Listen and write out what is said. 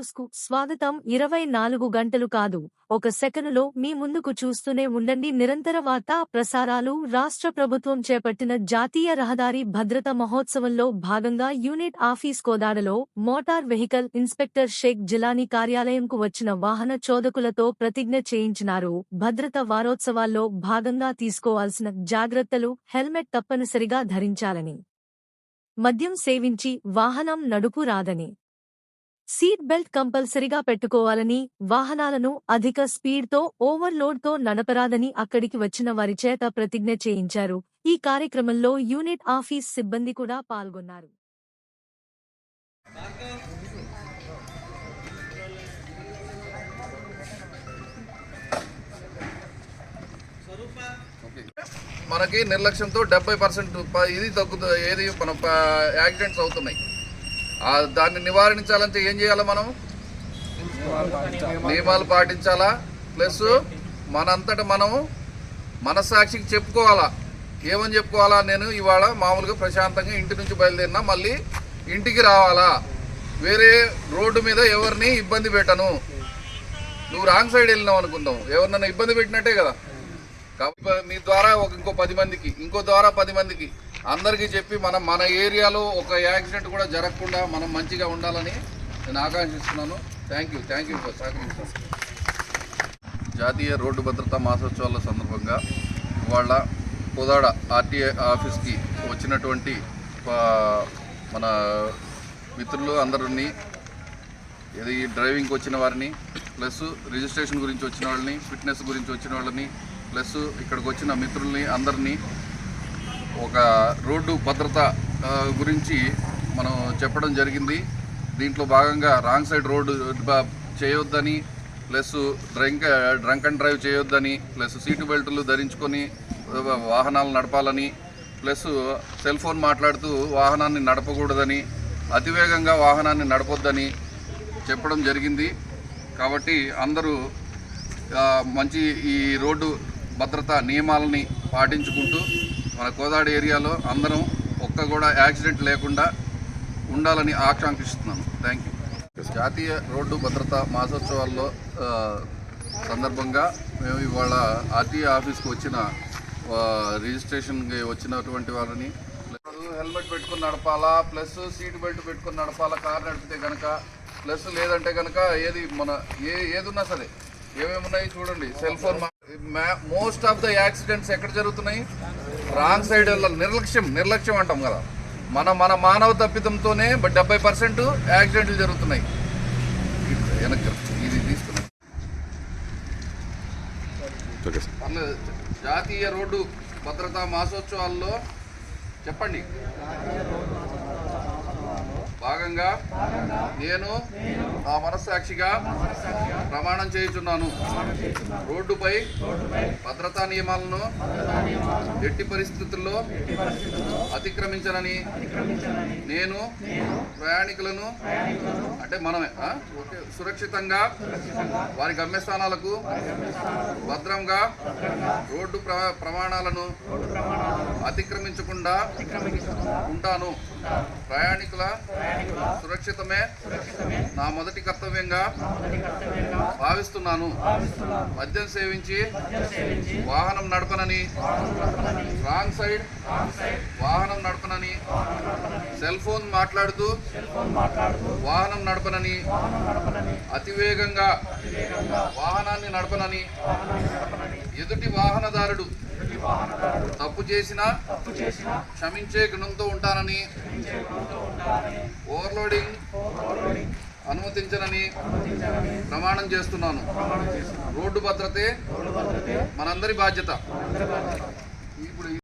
న్యూస్కు స్వాగతం. ఇరవై నాలుగు గంటలు కాదు ఒక సెకనులో మీ ముందుకు చూస్తూనే ఉండండి. నిరంతర వార్తా ప్రసారాలు రాష్ట్ర ప్రభుత్వం చేపట్టిన జాతీయ రహదారి భద్రత మహోత్సవంలో భాగంగా unit office కోదాడలో motor vehicle inspector Shaik Jilani కార్యాలయంకు వచ్చిన వాహన చోదకులతో ప్రతిజ్ఞ చేయించినారు. భద్రత వారోత్సవాల్లో భాగంగా తీసుకోవాల్సిన జాగ్రత్తలు హెల్మెట్ తప్పనిసరిగా ధరించాలని మద్యం సేవించి వాహనం నడుపు రాదని సీట్ బెల్ట్ కంపల్సరిగా పెట్టుకోవాలని వాహనాలను అధిక స్పీడ్తో ఓవర్లోడ్తో నడపరాదని అక్కడికి వచ్చిన వారి చేత ప్రతిజ్ఞ చేయించారు. ఈ కార్యక్రమంలో యూనిట్ ఆఫీస్ సిబ్బంది కూడా పాల్గొన్నారు. మనకి నిర్లక్ష్యంతో డెబ్బై పర్సెంట్ ఇది తగ్గుతుంది ఏది మన యాక్సిడెంట్స్ అవుతున్నాయి. దాన్ని నివారించాలంటే ఏం చేయాలి మనం? నియమాలు పాటించాలా? ప్లస్ మనంతట మనం మనస్సాక్షికి చెప్పుకోవాలా. ఏమని చెప్పుకోవాలా? నేను ఇవాళ మామూలుగా ప్రశాంతంగా ఇంటి నుంచి బయలుదేరినా మళ్ళీ ఇంటికి రావాలా? వేరే రోడ్డు మీద ఎవరిని ఇబ్బంది పెట్టను. నువ్వు రాంగ్ సైడ్ వెళ్ళినావు అనుకుందాం. ఎవరినైనా ఇబ్బంది పెట్టినట్టే కదా. కాబట్టి మీ ద్వారా ఒక ఇంకో పది మందికి ఇంకో ద్వారా పది మందికి. అందరికీ చెప్పి మనం మన ఏరియాలో ఒక యాక్సిడెంట్ కూడా జరగకుండా మనం మంచిగా ఉండాలని నేను ఆకాంక్షిస్తున్నాను. Thank you thank you for సహకరించారు జాతీయ రోడ్డు భద్రతా మాసోత్సవాల సందర్భంగా ఇవాళ కోదాడ ఆర్టీఏ ఆఫీస్కి వచ్చినటువంటి మన మిత్రులు అందరినీ ఇది డ్రైవింగ్కి వచ్చిన వారిని ప్లస్ రిజిస్ట్రేషన్ గురించి వచ్చిన వాళ్ళని ఫిట్నెస్ గురించి వచ్చిన వాళ్ళని ప్లస్ ఇక్కడికి వచ్చిన మిత్రుల్ని అందరినీ ఒక రోడ్డు భద్రత గురించి మనం చెప్పడం జరిగింది. దీంట్లో భాగంగా రాంగ్ సైడ్ రోడ్డు చేయొద్దని plus drunk drunk and drive చేయొద్దని ప్లస్ సీటు బెల్టులు ధరించుకొని వాహనాలు నడపాలని ప్లస్ సెల్ ఫోన్ మాట్లాడుతూ వాహనాన్ని నడపకూడదని అతివేగంగా వాహనాన్ని నడపొద్దని చెప్పడం జరిగింది. కాబట్టి అందరూ మంచి ఈ రోడ్డు భద్రతా నియమాలని పాటించుకుంటూ మన కోదాడు ఏరియాలో అందరం ఒక్క కూడా యాక్సిడెంట్ లేకుండా ఉండాలని ఆకాంక్షిస్తున్నాను. Thank you. జాతీయ రోడ్డు భద్రతా మాసోత్సవాల్లో సందర్భంగా మేము ఇవాళ ఆర్టీఏ ఆఫీస్కి వచ్చిన రిజిస్ట్రేషన్కి వచ్చినటువంటి వారిని హెల్మెట్ పెట్టుకుని నడపాలా ప్లస్ సీట్ బెల్ట్ పెట్టుకుని నడపాలా కార్ నడిపితే కనుక ప్లస్ లేదంటే కనుక ఏది మన ఏ ఏది ఉన్నా సరే ఏమేమి ఉన్నాయి చూడండి cell phone most of the accidents ఎక్కడ జరుగుతున్నాయి? రాంగ్ సైడ్ నిర్లక్ష్యం నిర్లక్ష్యం అంటాం కదా. మన మన మానవ తప్పిదంతోనే డెబ్బై పర్సెంట్ యాక్సిడెంట్లు జరుగుతున్నాయి. ఇది వెనక్కి ఇది తీసుకున్నాం. పర్లేదు. జాతీయ రోడ్డు భద్రతా మాసోత్సవాల్లో చెప్పండి. భాగంగా నేను నా మనస్సాక్షిగా ప్రమాణం చేయుచున్నాను. రోడ్డుపై భద్రతా నియమాలను ఎట్టి పరిస్థితుల్లో అతిక్రమించనని నేను ప్రయాణికులను అంటే మనమే సురక్షితంగా వారి గమ్యస్థానాలకు భద్రంగా రోడ్డు ప్రమాణాలను అతిక్రమించకుండా ఉంటాను. ప్రయాణికుల సురక్షితమే. నా మొదటి కర్తవ్యంగా భావిస్తున్నాను. మద్యం సేవించి వాహనం నడపనని. రాంగ్ సైడ్ వాహనం నడపనని. సెల్ ఫోన్ మాట్లాడుతూ వాహనం నడపనని. అతివేగంగా వాహనాన్ని నడపనని. ఎదుటి వాహనదారుడు తప్పు చేసినా క్షమించే గుణంతో ఉంటానని ఓవర్లోడింగ్ అనుమతించనని ప్రమాణం చేస్తున్నాను. రోడ్డు భద్రతే మనందరి బాధ్యత. ఇప్పుడు